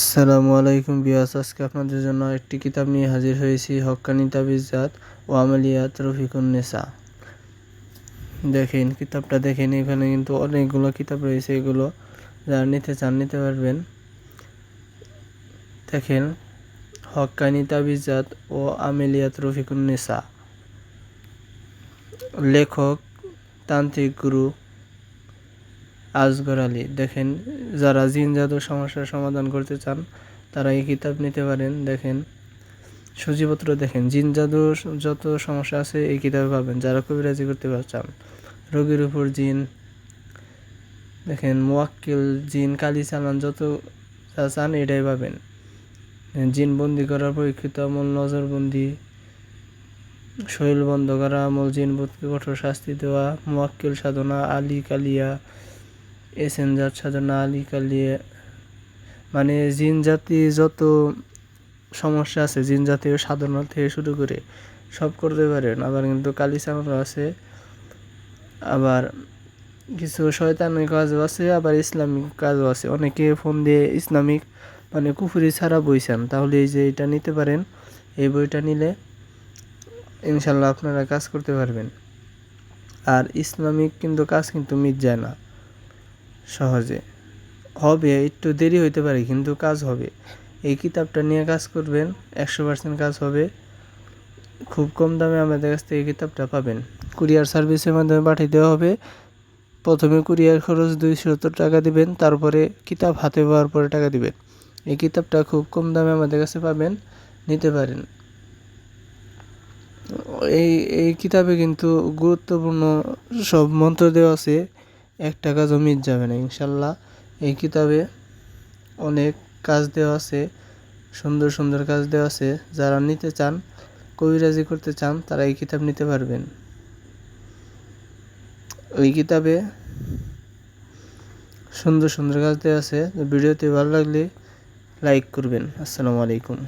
আসসালামু আলাইকুম বিয়াস আজকে আপনাদের জন্য একটি কিতাব নিয়ে হাজির হয়েছি হক্কানি তাবিজাত ও আমালিয়াত রফিকুন নেসা। দেখেন, কিতাবটা দেখেন, এখানে কিন্তু অনেকগুলো কিতাব রয়েছে, এগুলো যারা নিতে চান নিতে পারবেন। দেখেন হক্কানি তাবিজাত ও আমেলিয়াত রফিকুন নেসা। লেখক, তান্ত্রিক গুরু আজগর আলী। দেখেন, যারা জিন জাদু সমস্যার সমাধান করতে চান, তারা এই কিতাব নিতে পারেন। দেখেন, সূচিপত্র দেখেন জিন জাদু যত সমস্যা আছে এই কিতাবে পাবেন, যারা কবিরাজি করতে চান। রোগীর উপর জিন। দেখেন, মোয়াক্কিল জিন, কালি চালান যত যা চান এটাই পাবেন। জিন বন্দি করার পরীক্ষিত আমল, নজরবন্দি শরীর বন্ধ করা আমল, জিন বুধকে কঠোর শাস্তি দেওয়া, মোয়াক্কিল সাধনা, আলী কালিয়া এসেঞ্জার সাধনা আলী কালিয়া মানে জিন জাতি যত সমস্যা আছে, জিন জাতীয় সাধনা থেকে শুরু করে সব করতে পারেন আবার কিন্তু কালি চালানো আছে, আবার কিছু শয়তানি কাজও আছে, আবার ইসলামিক কাজও আছে। অনেকে ফোন দিয়ে ইসলামিক মানে কুফুরি ছাড়া বই তাহলে এই যে এটা নিতে পারেন, এই বইটা নিলে ইনশাল্লাহ আপনারা কাজ করতে পারবেন। আর ইসলামিক কিন্তু কাজ কিন্তু মিট যায় না। সহজে। হবে, একটু দেরি হইতে পারে, কিন্তু কাজ হবে। এই কিতাবটা নিয়ে কাজ করবেন, একশো পার্সেন্ট কাজ হবে। খুব কম দামে আমাদের কাছ থেকে কিতাবটা পাবেন। কুরিয়ার সার্ভিসের মাধ্যমে পাঠিয়ে দেওয়া হবে। প্রথমে কুরিয়ার খরচ দুইশো টাকা দিবেন, তারপরে কিতাব হাতে পাওয়ার পরে টাকা দিবেন। এই কিতাবটা খুব কম দামে আমাদের কাছে পাবেন, নিতে পারেন। এই এই কিতাবে কিন্তু গুরুত্বপূর্ণ সব মন্ত্র দেওয়া আছে। এক টাকা জমি যাবে না, ইনশাল্লাহ। এই কিতাবে অনেক কাজ দেওয়া আছে, সুন্দর সুন্দর কাজ দেওয়া আছে। যারা নিতে চান, কবিরাজি করতে চান, তারা এই কিতাব নিতে পারবেন। ওই কিতাবে সুন্দর সুন্দর কাজ দেওয়া আছে। ভিডিওতে ভালো লাগলে লাইক করবেন। আসসালামু আলাইকুম।